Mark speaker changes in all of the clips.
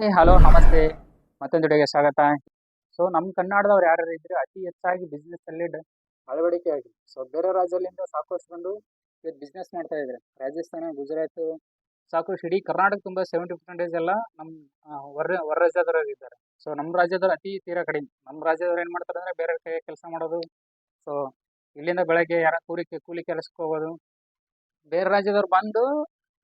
Speaker 1: Hi, hello, ನಮಸ್ತೆ. ಮತ್ತೊಂದು ಜೊತೆಗೆ ಸ್ವಾಗತ. ಸೊ ನಮ್ಮ ಕನ್ನಡದವ್ರು ಯಾರು ಇದ್ರೆ ಅತಿ ಹೆಚ್ಚಾಗಿ ಬಿಸ್ನೆಸ್ ಅಲ್ಲಿ ಅಳವಡಿಕೆ ಆಗಿದೆ ಸೊ ಬೇರೆ ರಾಜ್ಯದಿಂದ ಸಾಕಷ್ಟು ಇವತ್ತು ಬಿಸ್ನೆಸ್ ಮಾಡ್ತಾ ಇದ್ದಾರೆ ರಾಜಸ್ಥಾನ, ಗುಜರಾತ್, ಸಾಕಷ್ಟು ಇಡೀ ಕರ್ನಾಟಕ ತುಂಬ ಸೆವೆಂಟಿ ಪರ್ಸೆಂಟೇಜ್ ಎಲ್ಲ ನಮ್ಮ ಹೊರ ಹೊರ ರಾಜ್ಯದವರಾಗಿದ್ದಾರೆ ಸೊ ನಮ್ಮ ರಾಜ್ಯದವ್ರು ಅತಿ ತೀರಾ ಕಡಿಮೆ. ನಮ್ಮ ರಾಜ್ಯದವ್ರು ಏನು ಮಾಡ್ತಾರೆ ಅಂದರೆ ಬೇರೆ ಕೈ ಕೆಲಸ ಮಾಡೋದು. ಸೊ ಇಲ್ಲಿಂದ ಬೆಳಗ್ಗೆ ಯಾರ ಕೂಲಿ ಕೂಲಿ ಕೆಲಸಕ್ಕೆ ಹೋಗೋದು. ಬೇರೆ ರಾಜ್ಯದವ್ರು ಬಂದು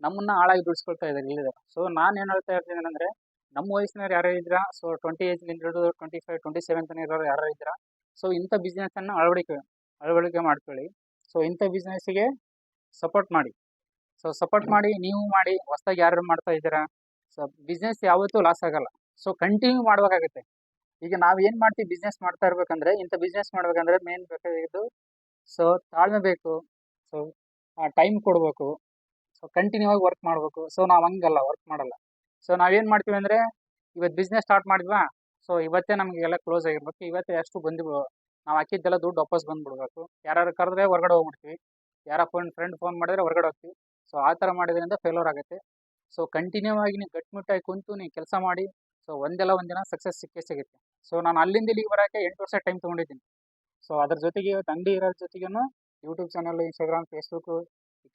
Speaker 1: ನಮ್ಮನ್ನ ಹಾಳಾಗಿ ಬಿಡಿಸ್ಕೊಳ್ತಾ ಇದ್ದಾರೆ ಇಲ್ಲಿದ್ದಾರೆ. ಸೊ ನಾನು ಏನು ಹೇಳ್ತಾ ಇರ್ತೀನಿ ಅಂದರೆ ನಮ್ಮ ವಯಸ್ಸಿನವ್ರು ಯಾರು ಇದ್ರ ಸೊ ಟ್ವೆಂಟಿ ಏಜ್ನಿಂದ ಹಿಡಿದು ಟ್ವೆಂಟಿ ಫೈವ್ ಟ್ವೆಂಟಿ ಸೆವೆನ್ ತನಕ ಇರೋರು ಯಾರು ಇದ್ರ ಸೊ ಇಂಥ ಬಿಸ್ನೆಸ್ಸನ್ನು ಅಳವಡಿಕೆ ಅಳವಡಿಕೆ ಮಾಡ್ಕೊಳ್ಳಿ. ಸೊ ಇಂಥ ಬಿಸ್ನೆಸ್ಸಿಗೆ ಸಪೋರ್ಟ್ ಮಾಡಿ. ಸೊ ಸಪೋರ್ಟ್ ಮಾಡಿ, ನೀವು ಮಾಡಿ, ಹೊಸದಾಗಿ ಯಾರು ಮಾಡ್ತಾ ಇದ್ದೀರಾ? ಸೊ ಬಿಸ್ನೆಸ್ ಯಾವತ್ತೂ ಲಾಸ್ ಆಗಲ್ಲ. ಸೊ ಕಂಟಿನ್ಯೂ ಮಾಡ್ಬೇಕಾಗುತ್ತೆ. ಈಗ ನಾವು ಏನು ಮಾಡ್ತೀವಿ ಬಿಸ್ನೆಸ್ ಮಾಡ್ತಾ ಇರ್ಬೇಕಂದ್ರೆ, ಇಂಥ ಬಿಸ್ನೆಸ್ ಮಾಡ್ಬೇಕಂದ್ರೆ ಮೇನ್ ಬೇಕಾಗಿದ್ದು ಸೊ ತಾಳ್ಮೆ ಬೇಕು. ಸೊ ಟೈಮ್ ಕೊಡಬೇಕು. ಸೊ ಕಂಟಿನ್ಯೂ ಆಗಿ ವರ್ಕ್ ಮಾಡಬೇಕು. ಸೊ ನಾವು ಹಂಗಲ್ಲ ವರ್ಕ್ ಮಾಡಲ್ಲ. ಸೊ ನಾವೇನು ಮಾಡ್ತೀವಿ ಅಂದರೆ ಇವತ್ತು ಬಿಸ್ನೆಸ್ ಸ್ಟಾರ್ಟ್ ಮಾಡಿದ್ವಾ? ಸೊ ಇವತ್ತೇ ನಮಗೆಲ್ಲ ಕ್ಲೋಸ್ ಆಗಿರ್ಬೇಕು ಇವತ್ತೇ ಅಷ್ಟು ಬಂದು, ನಾವು ಹಾಕಿದ್ದೆಲ್ಲ ದುಡ್ಡು ವಾಪಸ್ ಬಂದುಬಿಡ್ಬೇಕು. ಯಾರು ಕರೆದ್ರೆ ಹೊರಗಡೆ ಹೋಗ್ಬಿಡ್ತೀವಿ. ಯಾರ ಫೋನ್ ಫ್ರೆಂಡ್ ಫೋನ್ ಮಾಡಿದ್ರೆ ಹೊರಗಡೆ ಹೋಗ್ತೀವಿ. ಸೊ ಆ ಥರ ಮಾಡಿದ್ರಿಂದ ಫೇಲೋರ್ ಆಗುತ್ತೆ. ಸೊ ಕಂಟಿನ್ಯೂ ಆಗಿ ನೀವು ಗಟ್ಟಿಮುಟ್ಟಾಗಿ ಕುಂತು ನೀವು ಕೆಲಸ ಮಾಡಿ ಸೊ ಒಂದೆಲ್ಲ ಒಂದಿನ ಸಕ್ಸಸ್ ಸಿಕ್ಕೇ ಸಿಗುತ್ತೆ. ಸೊ ನಾನು ಅಲ್ಲಿಂದ ಇಲ್ಲಿಗೆ ಬರೋಕ್ಕೆ ಎಂಟು ವರ್ಷ ಟೈಮ್ ತೊಗೊಂಡಿದ್ದೀನಿ. ಸೊ ಅದ್ರ ಜೊತೆಗೆ ಇವತ್ತು ಅಂಗಡಿ ಇರೋದ್ರ ಜೊತೆಗೂ ಯೂಟ್ಯೂಬ್ ಚಾನಲ್ ಇನ್ಸ್ಟಾಗ್ರಾಮ್ ಫೇಸ್ಬುಕ್ಕು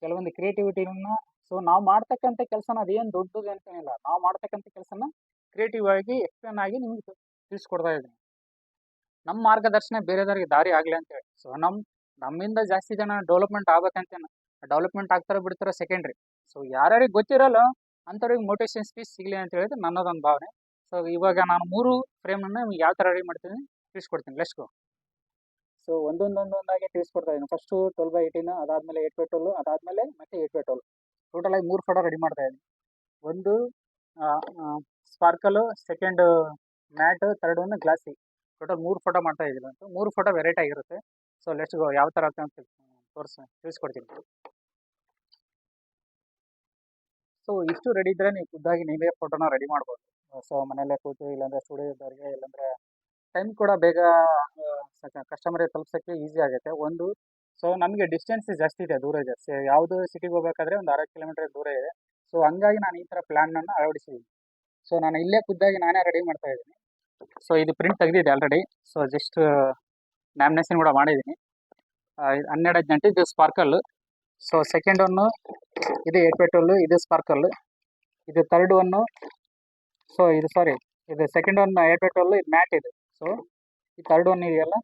Speaker 1: ಕೆಲವೊಂದು ಕ್ರಿಯೇಟಿವಿಟಿನ ಸೊ ನಾವು ಮಾಡ್ತಕ್ಕಂಥ ಕೆಲಸನ ಅದೇನು ದೊಡ್ಡದು ಅಂತೇನಿಲ್ಲ ನಾವು ಮಾಡ್ತಕ್ಕಂಥ ಕೆಲಸನ ಕ್ರಿಯೇಟಿವ್ ಆಗಿ ಎಕ್ಸ್ಪ್ಲೇನ್ ಆಗಿ ನಿಮ್ಗೆ ತಿಳಿಸ್ಕೊಡ್ತಾ ಇದ್ದೀನಿ. ನಮ್ಮ ಮಾರ್ಗದರ್ಶನ ಬೇರೆದವ್ರಿಗೆ ದಾರಿ ಆಗಲಿ ಅಂತೇಳಿ ಸೊ ನಮ್ಮ ನಮ್ಮಿಂದ ಜಾಸ್ತಿ ಜನ ಡೆವಲಪ್ಮೆಂಟ್ ಆಗ್ಬೇಕಂತೇನು ಡೆವಲಪ್ಮೆಂಟ್ ಆಗ್ತಾರೋ ಬಿಡ್ತಾರೋ ಸೆಕೆಂಡ್ರಿ ಸೊ ಯಾರ್ಯಾರಿಗೆ ಗೊತ್ತಿರಲ್ಲ ಅಂಥವ್ರಿಗೆ ಮೋಟಿವೇಶನ್ ಸ್ಪೀಚ್ ಸಿಗಲಿ ಅಂತ ಹೇಳಿದ್ರೆ ನನ್ನದೊಂದು ಭಾವನೆ. ಸೊ ಇವಾಗ ನಾನು ಮೂರು ಫ್ರೇಮನ್ನು ನಿಮ್ಗೆ ಯಾವ ಥರ ರೆಡಿ ಮಾಡ್ತೀನಿ ತಿಳಿಸ್ಕೊಡ್ತೀನಿ. ಲೆಸ್ಕೋ ಸೊ ಒಂದೊಂದೊಂದೊಂದಾಗಿ ತಿಳಿಸ್ಕೊಡ್ತಾ ಇದ್ದೀನಿ. ಫಸ್ಟು ಟ್ವೆಲ್ ಬೈ ಏಯ್ಟೀನ್ ಅದಾದಮೇಲೆ ಏಟ್ ಬೈ ಟ್ವೆಲ್ ಅದಾದಮೇಲೆ ಮತ್ತೆ ಏಟ್ ಬೈ ಟ್ವೆಲ್ ಟೋಟಲ್ ಆಗಿ ಮೂರು ಫೋಟೋ ರೆಡಿ ಮಾಡ್ತಾ ಇದ್ದೀನಿ. ಒಂದು ಸ್ಪಾರ್ಕಲ್ ಸೆಕೆಂಡ್ ಮ್ಯಾಟ್ ಥರ್ಡ್ ಒಂದು ಗ್ಲಾಸಿ ಟೋಟಲ್ ಮೂರು ಫೋಟೋ ಮಾಡ್ತಾ ಇದ್ದೀನಿ ಅಂತ ಮೂರು ಫೋಟೋ ವೆರೈಟಿ ಆಗಿರುತ್ತೆ. ಸೊ ಲೆಟ್ಸ್ ಗೋ ಯಾವ ಥರ ಆಗ್ತದೆ ಅಂತ ತೋರಿಸ್, ತಿಳಿಸ್ಕೊಡ್ತೀನಿ. ಸೊ ಇಷ್ಟು ರೆಡಿ ಇದ್ದರೆ ನೀವು ಖುದ್ದಾಗಿ ನೀವೇ ಫೋಟೋನ ರೆಡಿ ಮಾಡ್ಬೋದು. ಸೊ ಮನೆಯಲ್ಲೇ ಕೂತು, ಇಲ್ಲಾಂದರೆ ಸ್ಟುಡಿಯೋದವ್ರಿಗೆ ಇಲ್ಲಾಂದರೆ ಟೈಮ್ ಕೂಡ ಬೇಗ ಕಸ್ಟಮರಿಗೆ ತಲುಪ್ಸೋಕ್ಕೆ ಈಸಿ ಆಗುತ್ತೆ. ಒಂದು ಸೊ ನಮಗೆ ಡಿಸ್ಟೆನ್ಸ್ ಜಾಸ್ತಿ ಇದೆ, ದೂರ ಸೊ ಯಾವುದು ಸಿಟಿಗೆ ಹೋಗ್ಬೇಕಾದ್ರೆ ಒಂದು ಅರವತ್ತು ಕಿಲೋಮೀಟರ್ ದೂರ ಇದೆ. ಸೊ ಹಂಗಾಗಿ ನಾನು ಈ ಥರ ಪ್ಲ್ಯಾನನ್ನು ಅಳವಡಿಸಿದ್ದೀನಿ. ಸೊ ನಾನು ಇಲ್ಲೇ ಖುದ್ದಾಗಿ ನಾನೇ ರೆಡಿ ಮಾಡ್ತಾ ಇದ್ದೀನಿ. ಸೊ ಇದು ಪ್ರಿಂಟ್ ತೆಗೆದಿದೆ ಆಲ್ರೆಡಿ ಸೊ ಜಸ್ಟ್ ನ್ಯಾಮಿನೇಷನ್ ಕೂಡ ಮಾಡಿದ್ದೀನಿ. ಹನ್ನೆರಡು ಹದಿನೆಂಟು, ಇದು ಸ್ಪಾರ್ಕಲ್ಲು ಸೊ ಸೆಕೆಂಡ್ ಒನ್ನು ಇದು ಏಟ್ ಪೆಟ್ರೋಲು ಇದು ಸ್ಪಾರ್ಕಲ್ಲು ಇದು ತರ್ಡ್ ಒನ್ನು ಸೊ ಇದು ಸಾರಿ ಇದು ಸೆಕೆಂಡ್ ಒನ್ ಏಟ್ ಪೆಟ್ರೋಲು ಇದು ಮ್ಯಾಟ್ ಇದು. ಸೊ ಈ ತರ್ಡ್ ಒನ್ ಇದೆಯಲ್ಲ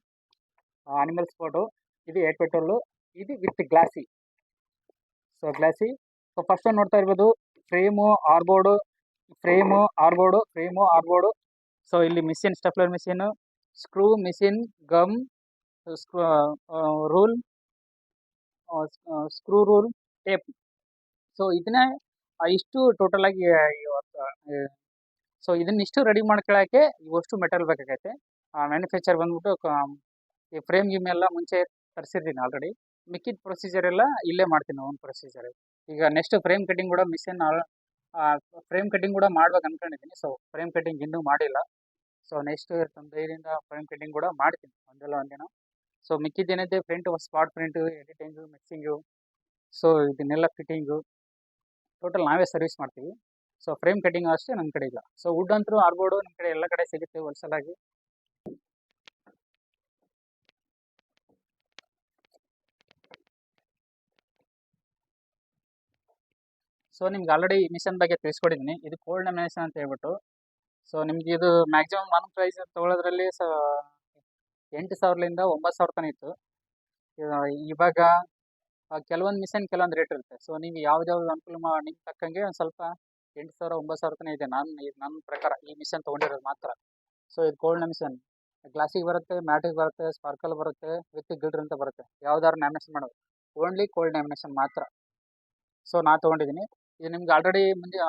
Speaker 1: ಅನಿಮಲ್ಸ್ ಫೋಟೋ ಇದು ಏಟ್ ಪೆಟ್ರೋಲು ಇದು with glossy so glossy so first ನೋಡ್ತಾ ಇರ್ಬೋದು frame hardboard frame hardboard frame hardboard so ಇಲ್ಲಿ machine stapler machine screw machine gum rule screw rule tape so ಇದನ್ನೇ ಇಷ್ಟು total ಆಗಿ so ಇದನ್ನಿಷ್ಟು ready ಮಾಡ್ಕೊಳ್ಳೋಕ್ಕೆ ಇವಷ್ಟು metal ಬೇಕಾಗೈತೆ. Manufacture ಬಂದ್ಬಿಟ್ಟು ಈ ಫ್ರೇಮ್ ಗಿಮ್ ಎಲ್ಲ ಮುಂಚೆ ತರಿಸಿರ್ತೀನಿ ಆಲ್ರೆಡಿ ಮಿಕ್ಕಿದ ಪ್ರೊಸೀಜರ್ ಎಲ್ಲ ಇಲ್ಲೇ ಮಾಡ್ತೀನಿ ಓನ್ ಪ್ರೊಸೀಜರ್ ಈಗ ನೆಕ್ಸ್ಟ್ ಫ್ರೇಮ್ ಕಟಿಂಗ್ ಕೂಡ ಮಿಷನ್ ಫ್ರೇಮ್ ಕಟಿಂಗ್ ಕೂಡ ಮಾಡ್ಬೇಕು ಅನ್ಕೊಂಡಿದ್ದೀನಿ ಸೊ ಫ್ರೇಮ್ ಕಟಿಂಗ್ ಇನ್ನೂ ಮಾಡಿಲ್ಲ. ಸೊ ನೆಕ್ಸ್ಟ್ ಡೈರಿಂದ ಫ್ರೇಮ್ ಕಟಿಂಗ್ ಕೂಡ ಮಾಡ್ತೀನಿ, ಒಂದಲ್ಲ ಒಂದಿನ. So ಮಿಕ್ಕಿದ್ದೇನೈತೆ print spot print editing mixing so ಇದನ್ನೆಲ್ಲ ಫಿಟ್ಟಿಂಗು ಟೋಟಲ್ ನಾವೇ ಸರ್ವಿಸ್ ಮಾಡ್ತೀವಿ. ಸೊ ಫ್ರೇಮ್ ಕಟಿಂಗ್ ಅಷ್ಟೇ ನಮ್ಮ ಕಡೆ ಇಲ್ಲ. ಸೊ ವುಡ್ ಅಂತೂ ಆರ್ಬೋರ್ಡು ನಮ್ಮ ಕಡೆ ಎಲ್ಲ ಕಡೆ ಸಿಗುತ್ತೆ ಹೋಲ್ಸೇಲ್ ಸೊ ನಿಮ್ಗೆ ಆಲ್ರೆಡಿ ಮಿಷನ್ ಬಗ್ಗೆ ತಿಳಿಸ್ಕೊಡಿದ್ದೀನಿ ಇದು ಕೋಲ್ಡ್ ಲ್ಯಾಮಿನೇಷನ್ ಅಂತ ಹೇಳ್ಬಿಟ್ಟು. ಸೊ ನಿಮ್ಗೆ ಇದು ಮ್ಯಾಕ್ಸಿಮಮ್ ಒನ್ ಪ್ರೈಸ್ ತೊಗೊಳೋದ್ರಲ್ಲಿ ಸ, ಎಂಟು ಸಾವಿರದಿಂದ ಒಂಬತ್ತು ಸಾವಿರ ತನಕ ಇತ್ತು. ಇವ- ಇವಾಗ ಕೆಲವೊಂದು ಮಿಷನ್ ಕೆಲವೊಂದು ರೇಟ್ ಇರುತ್ತೆ. ಸೊ ನೀವು ಯಾವ್ದು ಅನುಕೂಲ ನಿಮ್ಗೆ ತಕ್ಕಂಗೆ ಒಂದು ಸ್ವಲ್ಪ ಎಂಟು ಸಾವಿರ, ಒಂಬತ್ತು ಸಾವಿರ ತನಕ ಇದೆ. ನಾನು, ಇದು ನನ್ನ ಪ್ರಕಾರ ಈ ಮಿಷನ್ ತೊಗೊಂಡಿರೋದು ಮಾತ್ರ. ಸೊ ಇದು ಕೋಲ್ಡ್ ಮಿಷನ್ ಗ್ಲಾಸಿಗೆ ಬರುತ್ತೆ ಮ್ಯಾಟಿಗೆ ಬರುತ್ತೆ ಸ್ಪಾರ್ಕಲ್ ಬರುತ್ತೆ ವಿತ್ ಗಿಲ್ಡ್ರ್ ಅಂತ ಬರುತ್ತೆ. ಯಾವ್ದಾದ್ರು ನ್ಯಾಮಿನೇಷನ್ ಮಾಡೋದು. ಓನ್ಲಿ ಕೋಲ್ಡ್ ನ್ಯಾಮಿನೇಷನ್ ಮಾತ್ರ. ಸೊ ನಾ ತೊಗೊಂಡಿದ್ದೀನಿ ಇದು ನಿಮ್ಗೆ ಆಲ್ರೆಡಿ ಮುಂದೆ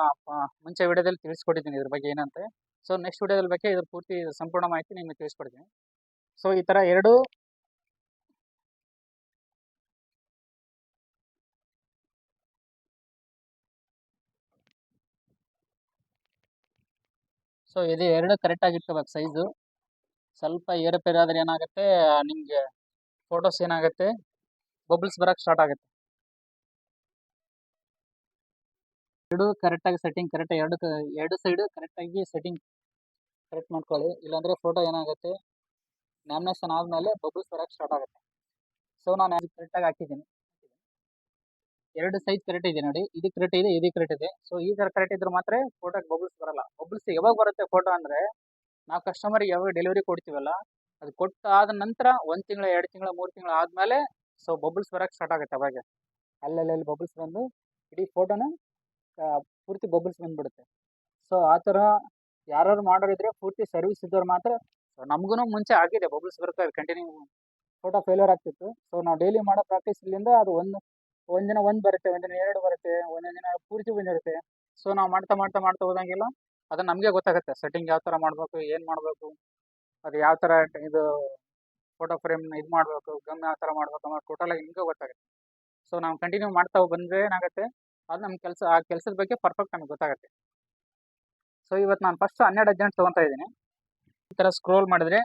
Speaker 1: ಮುಂಚೆ ವಿಡಿಯೋದಲ್ಲಿ ತಿಳಿಸ್ಕೊಟ್ಟಿದ್ದೀನಿ ಇದ್ರ ಬಗ್ಗೆ ಏನಂತೆ. ಸೊ ನೆಕ್ಸ್ಟ್ ವಿಡಿಯೋದಲ್ಲಿ ಬಗ್ಗೆ ಇದ್ರ ಪೂರ್ತಿ ಸಂಪೂರ್ಣ ಮಾಹಿತಿ ನಿಮಗೆ ತಿಳಿಸ್ಕೊಡ್ತೀನಿ. ಸೊ ಈ ಥರ ಎರಡು ಸೊ ಇದು ಎರಡು ಕರೆಕ್ಟಾಗಿ ಇಟ್ಕೋಬೇಕು ಸೈಜು ಸ್ವಲ್ಪ ಏರುಪೇರಾದರೆ ಏನಾಗುತ್ತೆ, ನಿಮಗೆ ಫೋಟೋಸ್ ಏನಾಗುತ್ತೆ ಬಬಲ್ಸ್ ಬರೋಕ್ಕೆ ಸ್ಟಾರ್ಟ್ ಆಗುತ್ತೆ. ಎರಡು ಕರೆಕ್ಟಾಗಿ ಸೆಟ್ಟಿಂಗ್ ಕರೆಕ್ಟ್ ಎರಡು ಎರಡು ಸೈಡು ಕರೆಕ್ಟಾಗಿ ಸೆಟ್ಟಿಂಗ್ ಕರೆಕ್ಟ್ ಮಾಡ್ಕೊಳ್ಳಿ. ಇಲ್ಲಾಂದರೆ ಫೋಟೋ ಏನಾಗುತ್ತೆ? ಲ್ಯಾಮಿನೇಷನ್ ಆದಮೇಲೆ ಬಬಲ್ಸ್ ಬರೋಕ್ಕೆ ಸ್ಟಾರ್ಟ್ ಆಗುತ್ತೆ. ಸೊ ನಾನು ಕರೆಕ್ಟಾಗಿ ಹಾಕಿದ್ದೀನಿ. ಎರಡು ಸೈಜ್ ಕರೆಕ್ಟ್ ಇದೆ ನೋಡಿ. ಇದು ಕರೆಕ್ಟ್ ಇದೆ ಇದು ಕರೆಕ್ಟ್ ಇದೆ. ಸೊ ಈ ಥರ ಕರೆಕ್ಟ್ ಇದ್ರೆ ಮಾತ್ರ ಫೋಟೋಗೆ ಬಬಲ್ಸ್ ಬರಲ್ಲ. ಬಬಲ್ಸ್ ಯಾವಾಗ ಬರುತ್ತೆ ಫೋಟೋ ಅಂದರೆ, ನಾವು ಕಸ್ಟಮರ್ಗೆ ಯಾವಾಗ ಡೆಲಿವರಿ ಕೊಡ್ತೀವಲ್ಲ, ಅದು ಕೊಟ್ಟಾದ ನಂತರ ಒಂದು ತಿಂಗಳು, ಎರಡು ತಿಂಗಳು, ಮೂರು ತಿಂಗಳು ಆದಮೇಲೆ ಸೊ ಬಬಲ್ಸ್ ಬರೋಕ್ಕೆ ಸ್ಟಾರ್ಟ್ ಆಗುತ್ತೆ ಅವಾಗ. ಅಲ್ಲಲ್ಲಿ ಬಬಲ್ಸ್ ಬಂದು, ಇಡೀ ಫೋಟೋನ ಪೂರ್ತಿ ಬಬಲ್ಸ್ ಬಂದ್ಬಿಡುತ್ತೆ. ಸೊ ಆ ಥರ ಯಾರು ಮಾಡೋರಿದ್ರೆ ಪೂರ್ತಿ ಸರ್ವಿಸ್ ಇದ್ದವ್ರು ಮಾತ್ರ ನಮಗೂ ಮುಂಚೆ ಆಗಿದೆ ಬಬಲ್ಸ್ ಬರ್ತಾರೆ ಕಂಟಿನ್ಯೂ ಫೋಟೋ ಫೇಲ್ಯೂರ್ ಆಗ್ತಿತ್ತು. ಸೊ ನಾವು ಡೈಲಿ ಮಾಡೋ ಪ್ರಾಕ್ಟೀಸ್ ಇಲ್ಲಿಂದ ಅದು ಒಂದು ಒಂದಿನ ಒಂದು ಬರುತ್ತೆ ಒಂದಿನ ಎರಡು ಬರುತ್ತೆ, ಒಂದೊಂದು ದಿನ ಪೂರ್ತಿ ಬಂದಿರುತ್ತೆ ಸೊ ನಾವು ಮಾಡ್ತಾ ಮಾಡ್ತಾ ಮಾಡ್ತಾ ಹೋದಂಗೆಲ್ಲ ಅದು ನಮಗೆ ಗೊತ್ತಾಗುತ್ತೆ ಸೆಟ್ಟಿಂಗ್ ಯಾವ ಥರ ಮಾಡಬೇಕು, ಏನು ಮಾಡಬೇಕು, ಅದು ಯಾವ ಥರ ಇದು ಫೋಟೋ ಫ್ರೇಮ್ನ ಇದು ಮಾಡಬೇಕು, ಗಮ್ ಯಾವ ಥರ ಮಾಡಬೇಕು ಅನ್ನೋದು ಟೋಟಲಾಗಿ ನಿಮಗೆ ಗೊತ್ತಾಗುತ್ತೆ. ಸೊ ನಾವು ಕಂಟಿನ್ಯೂ ಮಾಡ್ತಾ ಬಂದರೆ ಏನಾಗುತ್ತೆ ಅದು ನಮ್ಮ ಕೆಲಸ ಆ ಕೆಲಸದ ಬಗ್ಗೆ ಪರ್ಫೆಕ್ಟ್ ನಮ್ಗೆ ಗೊತ್ತಾಗುತ್ತೆ. ಸೊ ಇವತ್ತು ನಾನು ಫಸ್ಟ್ ಹನ್ನೆರಡು ಅಜೆಂಟ್ ತೊಗೊತಾ ಇದ್ದೀನಿ. ಈ ಥರ ಸ್ಕ್ರೋಲ್ ಮಾಡಿದರೆ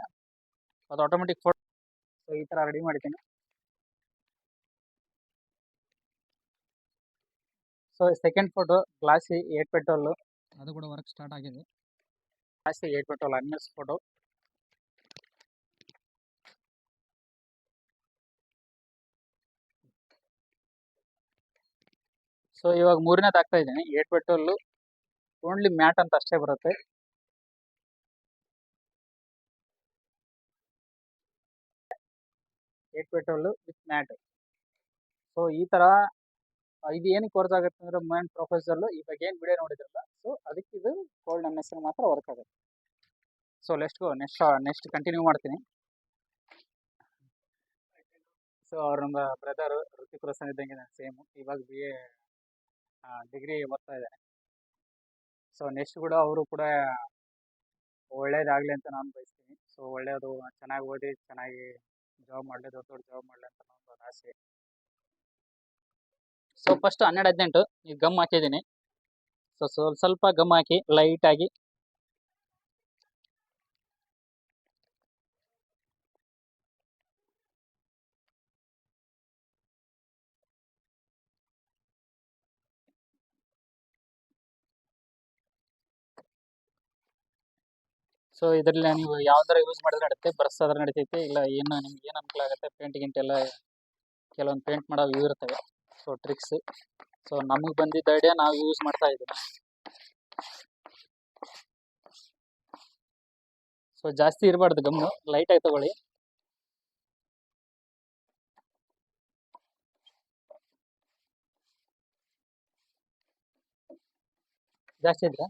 Speaker 1: ಅದು ಆಟೋಮೆಟಿಕ್ ಫೋಟೋ ಸೊ ಈ ಥರ ರೆಡಿ ಮಾಡಿದ್ದೀನಿ. So second photo glossy eight petrol ಅದು ಕೂಡ ವರ್ಕ್ ಸ್ಟಾರ್ಟ್ ಆಗಿದೆ. ಗ್ಲಾಸಿ ಏಟ್ ಪೆಟ್ರೋಲ್ ಹನ್ನೆರಡು ಫೋಟೋ ಸೊ ಇವಾಗ ಮೂರನೇದು ಹಾಕ್ತಾ ಇದ್ದೀನಿ. ಏಟ್ ಪೆಟ್ರೋಲು ಓನ್ಲಿ ಮ್ಯಾಟ್ ಅಂತ ಅಷ್ಟೇ ಬರುತ್ತೆ. Eight petrol with matte so ಈ ಥರ ಇದು ಏನಕ್ಕೆ ವರ್ಕ್ ಆಗುತ್ತೆ ಅಂದರೆ ಮೈಂಡ್ ಪ್ರೊಫೆಸರ್ಲು ಇವಾಗ ಏನು ವಿಡಿಯೋ ನೋಡಿದ್ರಲ್ಲ ಸೊ ಅದಕ್ಕೆ ಇದು ಕೋಲ್ಡ್ ಎಂ ಎಸ್ ಮಾತ್ರ ವರ್ಕ್ ಆಗುತ್ತೆ. So next next next continue ಮಾಡ್ತೀನಿ. ಸೊ ಅವ್ರ ನಮ್ಮ ಬ್ರದರ್ ಋತಿಕ್ ರೋಷನ್ ಇದ್ದಂಗೆ ಸೇಮ್ ಇವಾಗ ಬಿ ಎ ಡಿಗ್ರಿ ಓದ್ತಾ ಇದ್ದಾರೆ. ಸೊ ನೆಕ್ಸ್ಟ್ ಕೂಡ ಅವರು ಕೂಡ ಒಳ್ಳೇದಾಗಲಿ ಅಂತ ನಾನು ಬಯಸ್ತೀನಿ. ಸೊ ಒಳ್ಳೆಯದು ಚೆನ್ನಾಗಿ ಓದಿ, ಚೆನ್ನಾಗಿ ಜಾಬ್ ಮಾಡಲಿ, ದೊಡ್ಡ ದೊಡ್ಡ ಜಾಬ್ ಮಾಡಲಿ ಅಂತ ಒಂದು ಆಸೆ. ಸೊ ಫಸ್ಟ್ ಹನ್ನೆರಡು ಹದಿನೆಂಟು, ಈಗ ಗಮ್ ಹಾಕಿದ್ದೀನಿ. ಸೊ ಸ್ವಲ್ಪ ಸ್ವಲ್ಪ ಗಮ್ ಹಾಕಿ ಲೈಟಾಗಿ ಸೊ ಇದರಲ್ಲಿ ನೀವು ಯಾವ್ದಾರ ಯೂಸ್ ಮಾಡಿದ್ರೆ ನಡುತ್ತೆ ಬ್ರಷ್ ಆದ್ರೆ ನಡೀತೈತೆ? ಇಲ್ಲ ಏನು ನಿಮ್ಗೆ ಏನು ಅನುಕೂಲ ಆಗುತ್ತೆ? ಪೇಂಟ್ ಗಿಂಟ್ ಎಲ್ಲ ಕೆಲವೊಂದು ಪೇಂಟ್ ಮಾಡೋ ಇವು ಇರ್ತವೆ. ಸೊ ಟ್ರಿಕ್ಸ್ ಸೊ ನಮಗೆ ಬಂದಿದ್ದ ಐಡಿಯಾ ನಾವು ಯೂಸ್ ಮಾಡ್ತಾ ಇದ್ದೀವಿ. ಸೊ ಜಾಸ್ತಿ ಇರಬಾರ್ದು ಲೈಟ್ ಆಗಿ ತಗೊಳ್ಳಿ. ಜಾಸ್ತಿ ಇದ್ರೆ?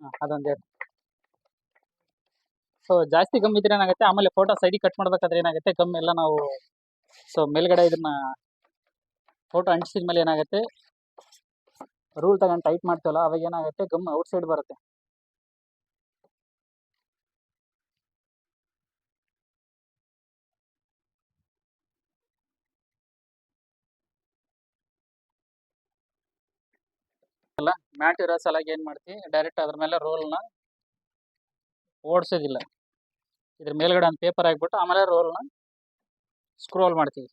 Speaker 1: ಹಾಂ, ಅದೊಂದೇ. ಸೊ ಜಾಸ್ತಿ ಗಮ್ ಇದ್ರೆ ಏನಾಗುತ್ತೆ? ಆಮೇಲೆ ಫೋಟೋ ಸೈಡಿಗೆ ಕಟ್ ಮಾಡ್ಬೇಕಾದ್ರೆ ಏನಾಗುತ್ತೆ? ಗಮ್ ಎಲ್ಲ ನಾವು ಸೊ ಮೇಲ್ಗಡೆ ಇದನ್ನ ಫೋಟೋ ಅಂಟಿಸಿದ ಮೇಲೆ ಏನಾಗುತ್ತೆ? ರೂಲ್ ತಗೊಂಡು ಟೈಟ್ ಮಾಡ್ತೀವಲ್ಲ, ಅವಾಗ ಏನಾಗುತ್ತೆ? ಗಮ್ ಔಟ್ ಸೈಡ್ ಬರುತ್ತೆ. ಅಲ್ಲ ಮ್ಯಾಟ್ ಇರೋ ಸಲಾಗಿ ಏನು ಮಾಡ್ತೀವಿ ಡೈರೆಕ್ಟ್ ಅದ್ರ ಮೇಲೆ ರೋಲ್ನ ಓಡಿಸೋದಿಲ್ಲ. ಇದ್ರ ಮೇಲ್ಗಡೆ ಒಂದು ಪೇಪರ್ ಹಾಕ್ಬಿಟ್ಟು ಆಮೇಲೆ ರೋಲ್ನ ಸ್ಕ್ರೋಲ್ ಮಾಡ್ತೀವಿ.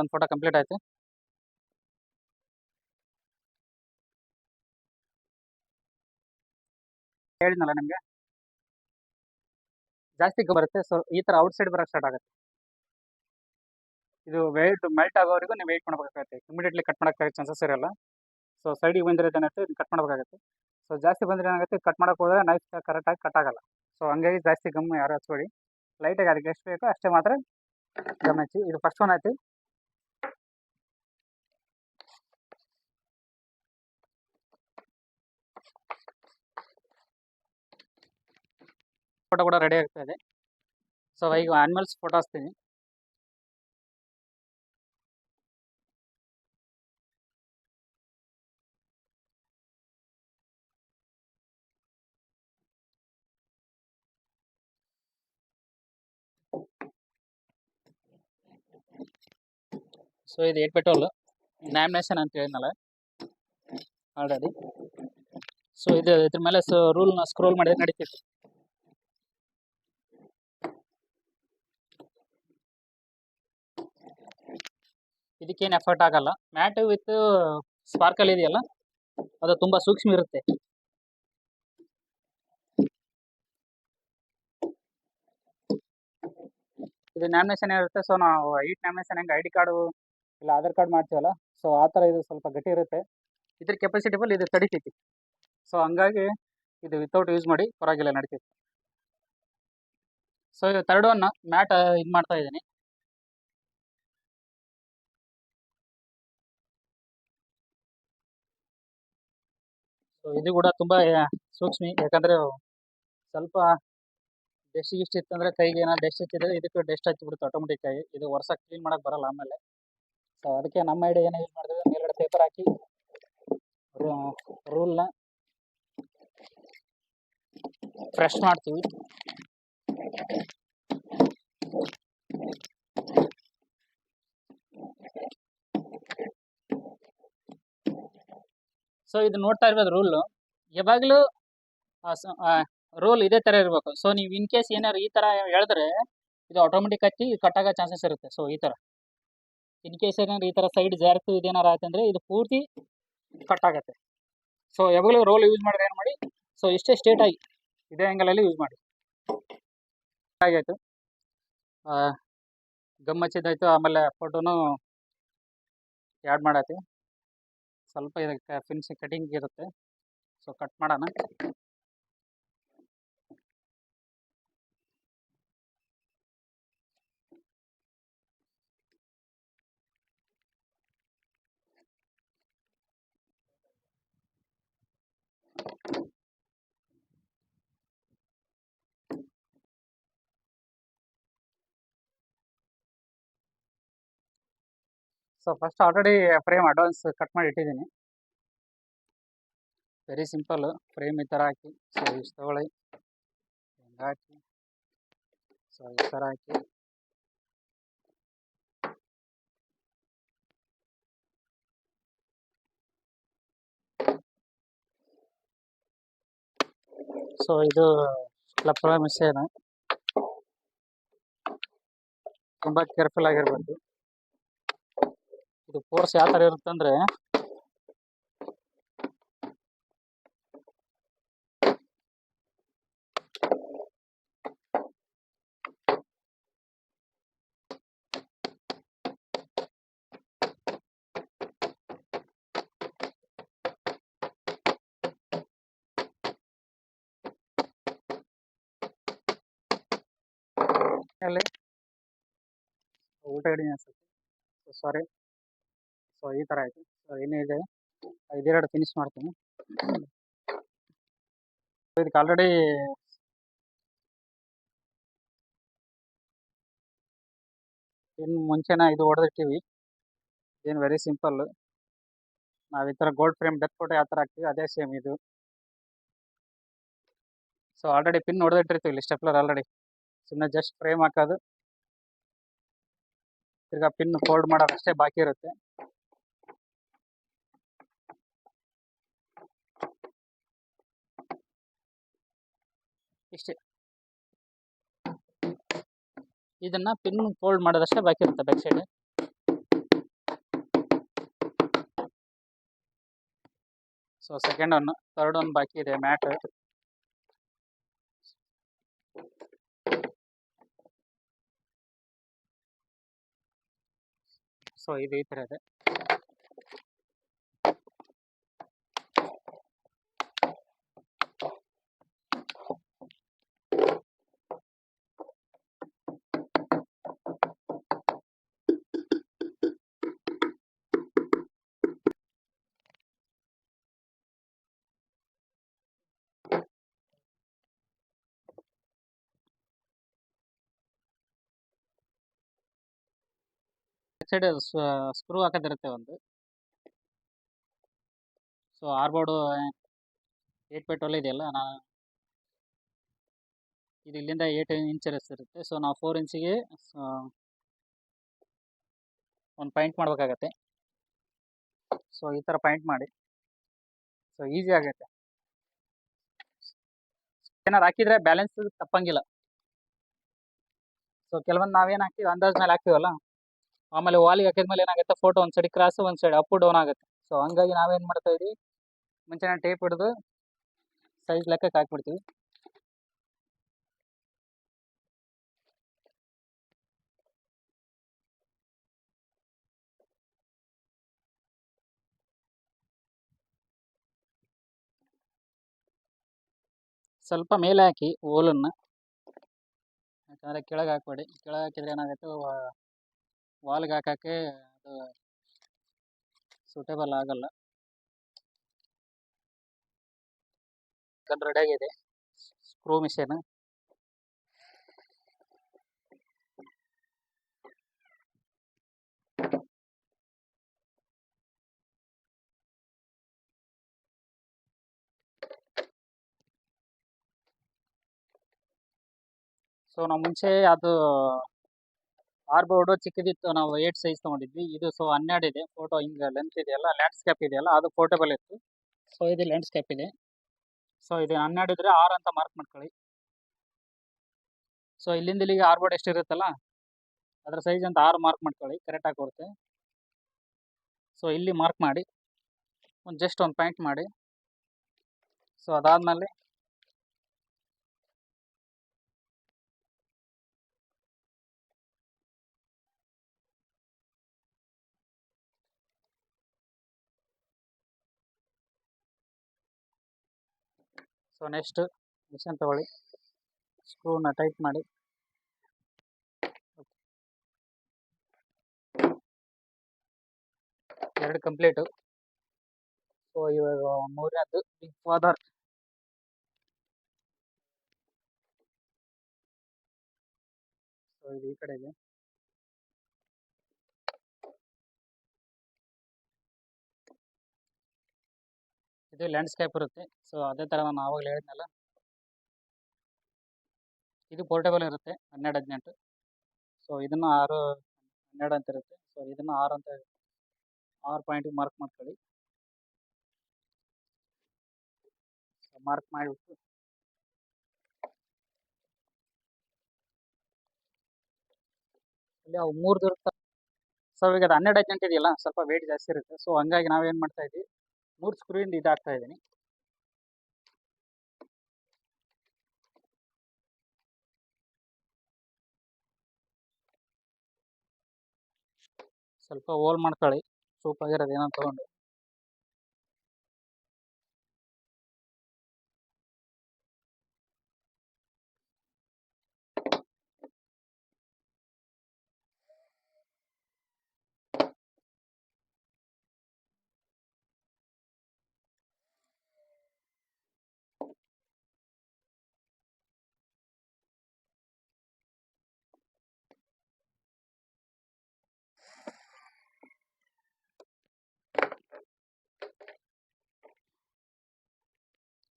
Speaker 1: ಒಂದು ಫೋಟೋ ಕಂಪ್ಲೀಟ್ ಆಯ್ತು. ಹೇಳಿದ್ನಲ್ಲ ನಿಮಗೆ? ಜಾಸ್ತಿ ಬರುತ್ತೆ. ಸೊ ಈ ಥರ ಔಟ್ ಸೈಡ್ ಬರೋಕ್ಕೆ ಸ್ಟಾರ್ಟ್ ಆಗುತ್ತೆ. ಇದು ವೆಯ್ಟ್ ಮೆಲ್ಟ್ ಆಗೋವರೆಗೂ ನೀವು ವೆಯ್ಟ್ ಮಾಡಬೇಕಾಗುತ್ತೆ. ಇಮಿಡಿಯೇಟ್ಲಿ ಕಟ್ ಮಾಡೋಕ್ಕೆ ಚಾನ್ಸಸ್ ಇರಲ್ಲ. ಸೊ ಸೈಡಿಗೆ ಬಂದಿರೋದು ಏನಾಗುತ್ತೆ ಕಟ್ ಮಾಡಬೇಕಾಗುತ್ತೆ. ಸೊ ಜಾಸ್ತಿ ಬಂದರೆ ಏನಾಗುತ್ತೆ? ಕಟ್ ಮಾಡೋಕೆ ಹೋದರೆ ನೈಫ್ ಕರೆಕ್ಟಾಗಿ ಕಟ್ ಆಗಲ್ಲ. ಸೊ ಹಂಗಾಗಿ ಜಾಸ್ತಿ ಗಮ್ ಯಾರು ಹಚ್ಬೇಡಿ. ಲೈಟಾಗಿ ಅದಕ್ಕೆ ಎಷ್ಟು ಬೇಕೋ ಅಷ್ಟೇ ಮಾತ್ರ ಗಮ್ ಹಚ್ಚಿ. ಇದು ಫಸ್ಟ್ ಒನ್ ಆಯ್ತು. ಫೋಟೋ ಕೂಡ ರೆಡಿ ಆಗ್ತಾ ಇದೆ. ಸೊ ಈಗ ಆನಿಮಲ್ಸ್ ಫೋಟೋ ಹಾಕ್ತೀನಿ ಸೊ ಇದು ಏಟ್ ಪೆಟ್ರೋಲ್ ನ್ಯಾಮಿನೇಷನ್ ಅಂತ ಹೇಳಿದ್ನಲ್ಲ? ಆಲ್ರೆಡಿ ಸೊ ಇದು ಇದ್ರ ಮೇಲೆ ಸೊ ರೂಲ್ನ ಸ್ಕ್ರೋಲ್ ಮಾಡಿದ್ರೆ ನಡೀತಿತ್ತು. ಇದಕ್ಕೇನು ಎಫರ್ಟ್ ಆಗಲ್ಲ. ಮ್ಯಾಟ್ ವಿತ್ ಸ್ಪಾರ್ಕಲ್ ಇದೆಯಲ್ಲ, ಅದು ತುಂಬಾ ಸೂಕ್ಷ್ಮ ಇರುತ್ತೆ. ಇದು ನ್ಯಾಮಿನೇಷನ್ ಇರುತ್ತೆ ಸೊ ನಾವು ಐಟ್ ನ್ಯಾಮಿನೇಷನ್ ಹೆಂಗೆ ಐ ಡಿ ಕಾರ್ಡು ಇಲ್ಲ ಆಧಾರ್ ಕಾರ್ಡ್ ಮಾಡ್ತೀವಲ್ಲ ಸೊ ಆ ಥರ ಇದು ಸ್ವಲ್ಪ ಗಟ್ಟಿ ಇರುತ್ತೆ. ಇದ್ರ ಕೆಪಾಸಿಟಿಬಲ್ ಇದು ತಡಿತೈತಿ. ಸೊ ಹಂಗಾಗಿ ಇದು ವಿತೌಟ್ ಯೂಸ್ ಮಾಡಿ ಪರವಾಗಿಲ್ಲ ನಡೀತೈತಿ. ಸೊ ಇದು ತರ್ಡ್ ಒನ್ ಮ್ಯಾಟ್ ಇದು ಮಾಡ್ತಾ ಇದ್ದೀನಿ. ಇದು ಕೂಡ ತುಂಬಾ ಸೂಕ್ಷ್ಮಿ. ಯಾಕಂದ್ರೆ ಸ್ವಲ್ಪ ಡೆಸ್ಟ್ ಗಿಸ್ಟ್ ಇತ್ತಂದ್ರೆ ಕೈಗೆ ಏನಾದ್ರು ಡೆಸ್ಟ್ ಹಚ್ಚಿದ್ರೆ ಇದಕ್ಕೆ ಡೆಸ್ಟ್ ಹಚ್ಚಿಬಿಡುತ್ತೆ ಆಟೋಮೆಟಿಕ್ ಆಗಿ. ಇದು ವರ್ಷ ಕ್ಲೀನ್ ಮಾಡಕ್ ಬರಲ್ಲ ಆಮೇಲೆ. ಸೊ ಅದಕ್ಕೆ ನಮ್ಮ ಐಡಿಯಾ ಏನು ಯೂಸ್ ಮಾಡಿದ್ರೆ ಮೇಲ್ಗಡೆ ಪೇಪರ್ ಹಾಕಿ ರೂಲ್ನ ಫ್ರೆಶ್ ಮಾಡ್ತೀವಿ. ಸೊ ಇದು ನೋಡ್ತಾ ಇರ್ಬೋದು ರೂಲು ಯಾವಾಗಲೂ ರೂಲ್ ಇದೇ ಥರ ಇರಬೇಕು. ಸೊ ನೀವು ಇನ್ ಕೇಸ್ ಏನಾದ್ರು ಈ ಥರ ಹೇಳಿದ್ರೆ, ಇದು ಆಟೋಮೆಟಿಕ್ ಹಚ್ಚಿ ಆಗೋ ಚಾನ್ಸಸ್ ಇರುತ್ತೆ. ಸೊ ಈ ಥರ ಇನ್ ಕೇಸ್ ಏನಾದ್ರು ಈ ಥರ ಸೈಡ್ ಜಾರ್ತು ಇದೇನಾರು ಆಯ್ತಂದ್ರೆ ಇದು ಪೂರ್ತಿ ಕಟ್ ಆಗುತ್ತೆ. ಸೊ ಯಾವಾಗಲೂ ರೋಲ್ ಯೂಸ್ ಮಾಡಿದ್ರೆ ಏನು ಮಾಡಿ? ಸೊ ಇಷ್ಟೇ ಸ್ಟೇಟ್ ಆಗಿ ಇದೇ ಆ್ಯಂಗಲಲ್ಲಿ ಯೂಸ್ ಮಾಡಿ. ಆಗಾಯಿತು ಗಮ್ ಹಚ್ಚಿದ್ದಾಯ್ತು ಆಮೇಲೆ ಫೋಟೋನು ಆ್ಯಡ್ ಮಾಡತ್ತಿ ಸ್ವಲ್ಪ ಇದಕ್ಕೆ ಫಿನಿಶಿಂಗ್ ಕಟಿಂಗ್ ಇರುತ್ತೆ. ಸೊ ಕಟ್ ಮಾಡೋಣ. So first already frame advance cut ಮಾಡಿ ಇಟ್ಟಿದ್ದೀನಿ. ವೆರಿ ಸಿಂಪಲ್ ಫ್ರೇಮ್ ಈ ಥರ ಹಾಕಿ. ಸೊ ಇಷ್ಟು ತಗೊಳ್ಳಿ. ಹಾಕಿ. ಸೊ ಈ ಥರ ಹಾಕಿ. ಸೊ ಇದು ಕ್ಲಪ್ರ ಮಿಷನ್ ತುಂಬ ಕೇರ್ಫುಲ್ ಆಗಿರ್ಬೇಕು. ಇದು ಫೋರ್ಸ್ ಯಾವ ಥರ ಇರುತ್ತೆ ಅಂದರೆ ಅಲ್ಲಿ. ಊಟ ಹಿಡಿದು ಅನ್ಸುತ್ತೆ. ಸಾರಿ ಸೊ ಈ ಥರ ಆಯಿತು. ಸೊ ಏನಿದೆ ಇದೆರಡು ಫಿನಿಶ್ ಮಾಡ್ತೀನಿ. ಇದಕ್ಕೆ ಆಲ್ರೆಡಿ ಇನ್ನು ಮುಂಚೆನ ಇದು ಹೊಡೆದಿರ್ತೀವಿ. ಏನು ವೆರಿ ಸಿಂಪಲ್ ನಾವು ಈ ಥರ ಗೋಲ್ಡ್ ಫ್ರೇಮ್ ಡೆತ್ ಫೋಟೋ ಯಾವ ಥರ ಹಾಕ್ತೀವಿ, ಅದೇ ಸೇಮ್ ಇದು. ಸೊ ಆಲ್ರೆಡಿ ಪಿನ್ ಹೊಡೆದಿಟ್ಟಿರ್ತೀವಿ, ಇಲ್ಲಿ ಸ್ಟೆಪ್ಲರ್ ಆಲ್ರೆಡಿ ಸುಮ್ಮನೆ ಜಸ್ಟ್ ಫ್ರೇಮ್ ಹಾಕೋದು. ತಿರ್ಗಾ ಪಿನ್ ಫೋಲ್ಡ್ ಮಾಡೋದಷ್ಟೇ ಬಾಕಿ ಇರುತ್ತೆ. ಇಷ್ಟೇ. ಇದನ್ನ ಪಿನ್ ಫೋಲ್ಡ್ ಮಾಡೋದಷ್ಟೇ ಬಾಕಿ ಇರುತ್ತೆ back side so second one third one ಬಾಕಿ ಇದೆ ಮ್ಯಾಟ್ ಸೊ ಇದು ಈ ಥರ ಇದೆ. ಸೈಡ್ ಸ್ಕ್ರೂ ಹಾಕೋದಿರುತ್ತೆ ಒಂದು. So hardboard eight by twelve ಇದೆಯಲ್ಲ, ನಾ ಇದು ಇಲ್ಲಿಂದ ಏಟ್ ಇಂಚ್ ಇರುತ್ತೆ. ಸೊ ನಾವು ಫೋರ್ ಇಂಚಿಗೆ ಒಂದು ಪಾಯಿಂಟ್ ಮಾಡಬೇಕಾಗತ್ತೆ. ಸೊ ಈ ಥರ ಪಾಯಿಂಟ್ ಮಾಡಿ. ಸೊ ಈಸಿ ಆಗುತ್ತೆ. ಏನಾರು ಹಾಕಿದರೆ ಬ್ಯಾಲೆನ್ಸ್ ತಪ್ಪಂಗಿಲ್ಲ. ಸೊ ಕೆಲವೊಂದು ನಾವೇನು ಹಾಕ್ತೀವಿ, ಅಂದಾಜ್ ಮೇಲೆ ಹಾಕ್ತೀವಲ್ಲ? ಆಮೇಲೆ ವಾಲಿಗೆ ಹಾಕಿದ್ಮೇಲೆ ಏನಾಗುತ್ತೆ? ಫೋಟೋ ಒಂದು ಸೈಡ್ ಕ್ರಾಸ್ ಒಂದು ಸೈಡ್ ಅಪ್ ಡೌನ್ ಆಗುತ್ತೆ. ಸೊ ಹಂಗಾಗಿ ನಾವೇನು ಮಾಡ್ತಾ ಇದೀವಿ? ಮುಂಚೆನೇ ಟೇಪ್ ಹಿಡಿದು ಸೈಜ್ ಲೆಕ್ಕಕ್ಕೆ ಹಾಕ್ಬಿಡ್ತೀವಿ. ಸ್ವಲ್ಪ ಮೇಲೆ ಹಾಕಿ ಓಲನ್ನು ಯಾಕಂದರೆ ಕೆಳಗೆ ಹಾಕ್ಬೇಡಿ. ಕೆಳಗೆ ಹಾಕಿದ್ರೆ ಏನಾಗುತ್ತೆ? ವಾಲ್ಗೆ ಹಾಕೋಕ್ಕೆ ಅದು ಸೂಟೇಬಲ್ ಆಗಲ್ಲ. ರೆಡಿ ಆಗಿದೆ. ಸ್ಕ್ರೂ ಮಿಷನ್ ಸೊ ನಾವು ಮುಂಚೆ ಅದು ಆರ್ ಬೋರ್ಡು ಚಿಕ್ಕದಿತ್ತು, ನಾವು ಏಟ್ ಸೈಜ್ ತೊಗೊಂಡಿದ್ವಿ. ಇದು ಸೊ ಹನ್ನೆರಡು ಇದೆ. ಫೋಟೋ ಹಿಂಗೆ ಲೆಂತ್ ಇದೆಯಲ್ಲ ಲ್ಯಾಂಡ್ಸ್ಕೇಪ್ ಇದೆಯಲ್ಲ, ಅದು ಪೋರ್ಟೇಬಲ್ ಇತ್ತು. ಸೊ ಇದು ಲ್ಯಾಂಡ್ಸ್ಕೇಪ್ ಇದೆ. ಸೊ ಇದು ಹನ್ನೆರಡು ಇದ್ರೆ ಆರ್ ಅಂತ ಮಾರ್ಕ್ ಮಾಡ್ಕೊಳ್ಳಿ. ಸೊ ಇಲ್ಲಿಂದ ಇಲ್ಲಿಗೆ ಆರ್ ಬೋರ್ಡ್ ಎಷ್ಟಿರುತ್ತಲ್ಲ ಅದರ ಸೈಜ್ ಅಂತ ಆರು ಮಾರ್ಕ್ ಮಾಡ್ಕೊಳ್ಳಿ ಕರೆಕ್ಟಾಗಿ ಕೊಡುತ್ತೆ. ಸೊ ಇಲ್ಲಿ ಮಾರ್ಕ್ ಮಾಡಿ, ಒಂದು ಜಸ್ಟ್ ಒಂದು ಪಾಯಿಂಟ್ ಮಾಡಿ. ಸೊ ಅದಾದಮೇಲೆ ಸೊ ನೆಕ್ಸ್ಟ್ ಮಿಷನ್ ತಗೊಳ್ಳಿ. ಸ್ಕ್ರೂನ ಟೈಟ್ ಮಾಡಿ. ಎರಡು ಕಂಪ್ಲೀಟು ಸೊ ಇವಾಗ ಮೂರನೇದು ಬಿಗ್ ಫಾದರ್ ಸೊ ಇದು ಈ ಕಡೆ ಇದೆ. ಇದು ಲ್ಯಾಂಡ್ಸ್ಕೇಪ್ ಇರುತ್ತೆ. ಸೊ ಅದೇ ಥರ ನಾನು ಆವಾಗಲೇ ಹೇಳಿದ್ನಲ್ಲ. ಇದು ಪೋರ್ಟೇಬಲ್ ಇರುತ್ತೆ, ಹನ್ನೆರಡು ಹದಿನೆಂಟು. ಸೊ ಇದನ್ನು ಆರು, ಹನ್ನೆರಡು ಅಂತ ಇರುತ್ತೆ. ಸೊ ಇದನ್ನು ಆರು ಅಂತ ಆರು ಪಾಯಿಂಟಿಗೆ ಮಾರ್ಕ್ ಮಾಡ್ಕೊಳ್ಳಿ. ಮಾರ್ಕ್ ಮಾಡಿಬಿಟ್ಟು. ಇಲ್ಲಿ ಅವು ಮೂರು ದಿವಸ ಸೊ ಈಗ ಅದು ಹನ್ನೆರಡು ಹದಿನೆಂಟು ಇದೆಯಲ್ಲ, ಸ್ವಲ್ಪ ವೇಟ್ ಜಾಸ್ತಿ ಇರುತ್ತೆ. ಸೊ ಹಂಗಾಗಿ ನಾವೇನು ಮಾಡ್ತಾ ಇದ್ದೀವಿ ಮೂರು ಸ್ಕ್ರೂಯಿಂದ ಇದಾಗ್ತಾ ಇದ್ದೀನಿ. ಸ್ವಲ್ಪ ಹೋಲ್ ಮಾಡ್ಕೊಳ್ಳಿ ಸೂಪ್ ಆಗಿರೋದು ಏನೋ ತೊಗೊಂಡು.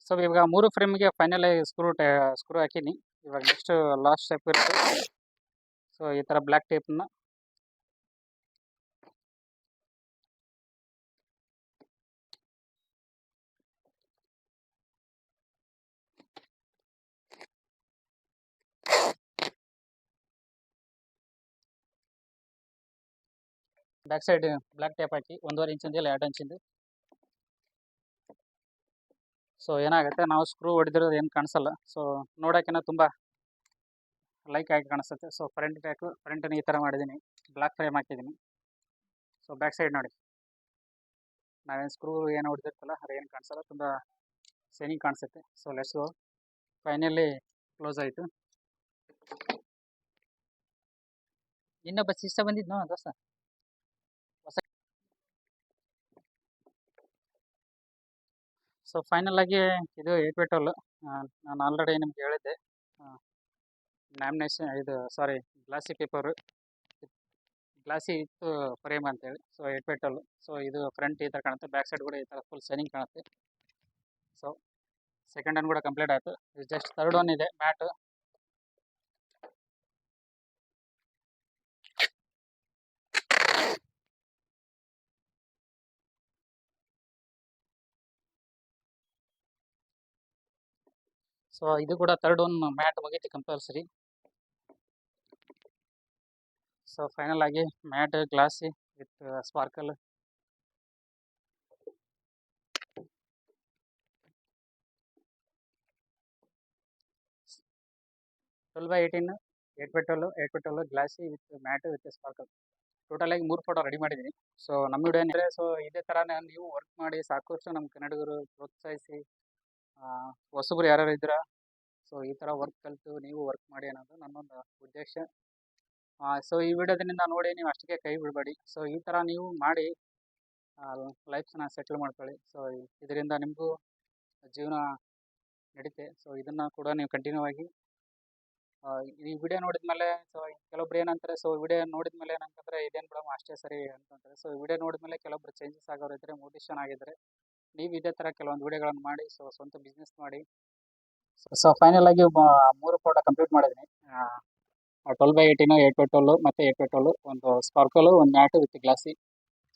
Speaker 1: ಸೊ ಇವಾಗ ಮೂರು ಫ್ರೇಮ್ಗೆ ಫೈನಲ್ ಸ್ಕ್ರೂ ಟೇ ಸ್ಕ್ರೂ ಹಾಕೀನಿ ಇವಾಗ ನೆಕ್ಸ್ಟ್ ಲಾಸ್ಟ್ ಸ್ಟೆಪ್ ಇರುತ್ತೆ ಸೊ ಈ ಥರ ಬ್ಲ್ಯಾಕ್ ಟೇಪನ್ನ ಬ್ಯಾಕ್ ಸೈಡ್ ಬ್ಲ್ಯಾಕ್ ಟೇಪ್ ಹಾಕಿ ಒಂದೂವರೆ ಇಂಚಿಂದ ಇಲ್ಲ ಎರಡು ಇಂಚಿಂದು ಸೊ ಏನಾಗುತ್ತೆ? ನಾವು ಸ್ಕ್ರೂ ಹೊಡೆದಿರೋದು ಏನು ಕಾಣಿಸಲ್ಲ. ಸೊ ನೋಡೋಕ್ಕೇನೋ ತುಂಬ ಲೈಕ್ ಆಗಿ ಕಾಣಿಸುತ್ತೆ. ಸೊ ಫ್ರಂಟ್ ಬ್ಯಾಕು ಫ್ರಂಟನ್ನು ಈ ಥರ ಮಾಡಿದ್ದೀನಿ ಬ್ಲ್ಯಾಕ್ ಫ್ರೇಮ್ ಹಾಕಿದ್ದೀನಿ ಸೊ ಬ್ಯಾಕ್ ಸೈಡ್ ನೋಡಿ. ನಾವೇನು ಸ್ಕ್ರೂ ಏನು ಹೊಡೆದಿರ್ತಲ್ಲ ಅದೇನು ಕಾಣಿಸಲ್ಲ. ತುಂಬ ಸೇನಿಂಗ್ ಕಾಣಿಸುತ್ತೆ. ಸೊ ಲೆಸ್ಸು ಫೈನಲಿ ಕ್ಲೋಸ್ ಆಯಿತು. ಇನ್ನೊಬ್ಬ ಸಿಸ್ಟ ಬಂದಿದ್ನೋ ದೋಸ್ತ ಹೊಸ ಸೊ ಫೈನಲ್ ಆಗಿ ಇದು ಏಟ್ ಪೆಟ್ರೋಲ್ ನಾನು ಆಲ್ರೆಡಿ ನಿಮ್ಗೆ ಹೇಳಿದ್ದೆ. ಲ್ಯಾಮಿನೇಷನ್ ಇದು ಸಾರಿ ಗ್ಲಾಸಿ ಪೇಪರು ಗ್ಲಾಸಿ ಇತ್ತು ಫ್ರೇಮ್ ಅಂತೇಳಿ. ಸೊ ಏಟ್ ಪೆಟಲ್ ಸೊ ಇದು ಫ್ರಂಟ್ ಈ ಥರ ಕಾಣುತ್ತೆ ಬ್ಯಾಕ್ ಸೈಡ್ ಕೂಡ ಈ ಥರ ಫುಲ್ ಶೈನಿಂಗ್ ಕಾಣುತ್ತೆ. ಸೊ ಸೆಕೆಂಡ್ ಒನ್ ಕೂಡ ಕಂಪ್ಲೀಟ್ ಆಯಿತು. ಇದು ಜಸ್ಟ್ ಥರ್ಡ್ ಒನ್ ಇದೆ ಮ್ಯಾಟು ಸೊ ಇದು ಕೂಡ ತರ್ಡ್ ಒನ್ ಮ್ಯಾಟ್ ಮುಗೀತಿ ಕಂಪಲ್ಸರಿ ಸೊ ಫೈನಲ್ ಆಗಿ matte glossy with sparkle twelve by eighteen eight by twelve eight by twelve glossy with matte with sparkle total ಆಗಿ ಮೂರು photo ready ಮಾಡಿದ್ದೀನಿ. So ನಮ್ಮ video so ಇದೇ ಥರ ನೀವು ವರ್ಕ್ ಮಾಡಿ ಸಾಕಷ್ಟು ನಮ್ಮ ಕನ್ನಡಿಗರು ಪ್ರೋತ್ಸಾಹಿಸಿ ಹೊಸಬ್ರು ಯಾರ್ಯಾರು ಇದ್ದೀರಾ? ಸೊ ಈ ಥರ ವರ್ಕ್ ಕಲಿತು ನೀವು ವರ್ಕ್ ಮಾಡಿ ಅನ್ನೋದು ನನ್ನೊಂದು ಉದ್ದೇಶ. ಸೊ ಈ ವಿಡಿಯೋದಿಂದ ನೋಡಿ ನೀವು ಅಷ್ಟಕ್ಕೆ ಕೈ ಬಿಡಬೇಡಿ. ಸೊ ಈ ಥರ ನೀವು ಮಾಡಿ ಲೈಫ್ನ ಸೆಟ್ಲ್ ಮಾಡ್ಕೊಳ್ಳಿ. ಸೊ ಇದರಿಂದ ನಿಮಗೂ ಜೀವನ ನಡೀತೆ. ಸೊ ಇದನ್ನು ಕೂಡ ನೀವು ಕಂಟಿನ್ಯೂ ಆಗಿ ಈ ವಿಡಿಯೋ ನೋಡಿದ್ಮೇಲೆ ಸೊ ಕೆಲವೊಬ್ರು ಏನಂತಾರೆ ಸೊ ವಿಡಿಯೋ ನೋಡಿದ್ಮೇಲೆ ಏನಂತಂದ್ರೆ, ಇದೇನು ಬಿಡಮ್ಮ, ಅಷ್ಟೇ ಸರಿ ಅಂತಂತಾರೆ. ಸೊ ವಿಡಿಯೋ ನೋಡಿದ್ಮೇಲೆ ಕೆಲವೊಬ್ರು ಚೇಂಜಸ್ ಆಗೋರು ಇದ್ದರೆ ಮೋಟಿವೇಶನ್ ನೀವು ಇದೇ ತರ ಕೆಲವೊಂದು ವಿಡಿಯೋಗಳನ್ನು ಮಾಡಿ, ಸೊ ಸ್ವಂತ ಬಿಸ್ನೆಸ್ ಮಾಡಿ, ಸೊ ಫೈನಲ್ ಆಗಿ ಮೂರು ಫೋಟೋ ಕಂಪ್ಲೀಟ್ ಮಾಡಿದ್ದೀನಿ. Twelve by eighteen eight by twelve ಮತ್ತು ಏಟ್ ಬೈ ಟ್ವೆಲ್ಲು ಒಂದು ಸ್ಪಾರ್ಕಲು ಒಂದು ಮ್ಯಾಟ್ ವಿತ್ ಗ್ಲಾಸಿ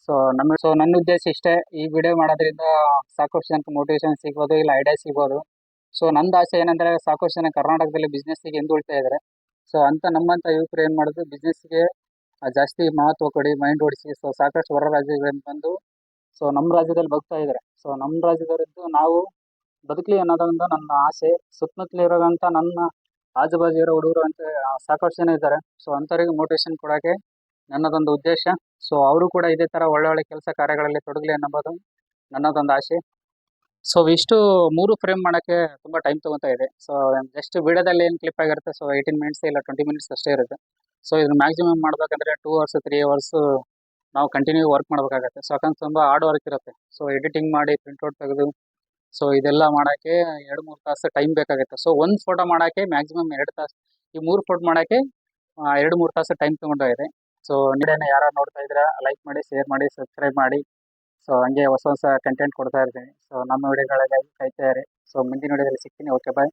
Speaker 1: ಸೊ ನಮ್ಮ ಸೊ ನನ್ನ ಉದ್ದೇಶ ಇಷ್ಟೇ, ಈ ವಿಡಿಯೋ ಮಾಡೋದ್ರಿಂದ ಸಾಕಷ್ಟು ಜನಕ್ಕೆ ಮೋಟಿವೇಶನ್ ಸಿಗ್ಬೋದು, ಇಲ್ಲ ಐಡಿಯಾ ಸಿಗ್ಬೋದು. ಸೊ ನಂದು ಆಸೆ ಏನಂದ್ರೆ ಸಾಕಷ್ಟು ಜನ ಕರ್ನಾಟಕದಲ್ಲಿ ಬಿಸ್ನೆಸ್ಸಿಗೆ ಎಂದು ಉಳ್ತಾ ಇದ್ದಾರೆ ಸೊ ಅಂತ ನಮ್ಮಂಥ ಯುವಕರು ಏನು ಮಾಡೋದು? ಬಿಸ್ನೆಸ್ಗೆ ಜಾಸ್ತಿ ಮಹತ್ವ ಕೊಡಿ ಮೈಂಡ್ ಓಡಿಸಿ. ಸೊ ಸಾಕಷ್ಟು ಹೊರ ರಾಜ್ಯಗಳಿಂದ ಬಂದು ಸೊ ನಮ್ಮ ರಾಜ್ಯದಲ್ಲಿ ಬದುಕ್ತಾ ಇದ್ದಾರೆ ಸೊ ನಮ್ಮ ರಾಜ್ಯದವರಿದ್ದು ನಾವು ಬದುಕಲಿ ಅನ್ನೋದೊಂದು ನನ್ನ ಆಸೆ. ಸುತ್ತಮುತ್ತಲು ಇರೋಂಥ ನನ್ನ ಆಜು ಬಾಜು ಇರೋ ಹುಡುಗರು ಅಂತ ಸಾಕಷ್ಟು ಜನ ಇದ್ದಾರೆ. ಸೊ ಅಂಥವ್ರಿಗೆ ಮೋಟಿವೇಶನ್ ಕೊಡೋಕ್ಕೆ ನನ್ನದೊಂದು ಉದ್ದೇಶ. ಸೊ ಅವರು ಕೂಡ ಇದೇ ಥರ ಒಳ್ಳೊಳ್ಳೆ ಒಳ್ಳೆ ಕೆಲಸ ಕಾರ್ಯಗಳಲ್ಲಿ ತೊಡಗಲಿ ಅನ್ನೋದು ನನ್ನದೊಂದು ಆಸೆ. ಸೊ ಇಷ್ಟು ಮೂರು ಫ್ರೇಮ್ ಮಾಡೋಕ್ಕೆ ತುಂಬ ಟೈಮ್ ತೊಗೊತಾ ಇದೆ. ಸೊ ಜಸ್ಟ್ ವಿಡಿಯೋದಲ್ಲಿ ಏನು ಕ್ಲಿಪ್ ಆಗಿರುತ್ತೆ ಸೊ ಏಯ್ಟೀನ್ ಮಿನಿಟ್ಸ್ ಇಲ್ಲ ಟ್ವೆಂಟಿ ಮಿನಿಟ್ಸ್ ಅಷ್ಟೇ ಇರುತ್ತೆ. ಸೊ ಇದನ್ನ ಮ್ಯಾಕ್ಸಿಮಮ್ ಮಾಡಬೇಕಂದ್ರೆ ಟೂ ಅವರ್ಸ್ ತ್ರೀ ಅವರ್ಸು ನಾವು ಕಂಟಿನ್ಯೂ ವರ್ಕ್ ಮಾಡಬೇಕಾಗತ್ತೆ. ಸೊ ಯಾಕಂದ್ರೆ ತುಂಬ ಹಾರ್ಡ್ ವರ್ಕ್ ಇರುತ್ತೆ. ಸೊ ಎಡಿಟಿಂಗ್ ಮಾಡಿ ಪ್ರಿಂಟ್ಔಟ್ ತೆಗೆದು ಸೊ ಇದೆಲ್ಲ ಮಾಡೋಕ್ಕೆ ಎರಡು ಮೂರು ತಾಸು ಟೈಮ್ ಬೇಕಾಗುತ್ತೆ. ಸೊ ಒಂದು ಫೋಟೋ ಮಾಡೋಕ್ಕೆ ಮ್ಯಾಕ್ಸಿಮಮ್ ಎರಡು ತಾಸು, ಈ ಮೂರು ಫೋಟೋ ಮಾಡೋಕ್ಕೆ ಎರಡು ಮೂರು ತಾಸು ಟೈಮ್ ತೊಗೊಂಡೋಗಿದೆ. ಸೊ ನೀಡೇನೆ ಯಾರು ನೋಡ್ತಾ ಇದ್ದೀರಾ ಲೈಕ್ ಮಾಡಿ ಶೇರ್ ಮಾಡಿ ಸಬ್ಸ್ಕ್ರೈಬ್ ಮಾಡಿ. ಸೊ ಹಂಗೆ ಹೊಸ ಹೊಸ ಕಂಟೆಂಟ್ ಕೊಡ್ತಾ ಇರ್ತೀನಿ. ಸೊ ನಮ್ಮ ವಿಡಿಯೋಗಳಿಗಾಗಿ ಕಾಯ್ತಾ ಇರಿ. ಸೊ ಮುಂದಿನ ವಿಡಿಯೋದಲ್ಲಿ ಸಿಗ್ತೀನಿ. Okay bye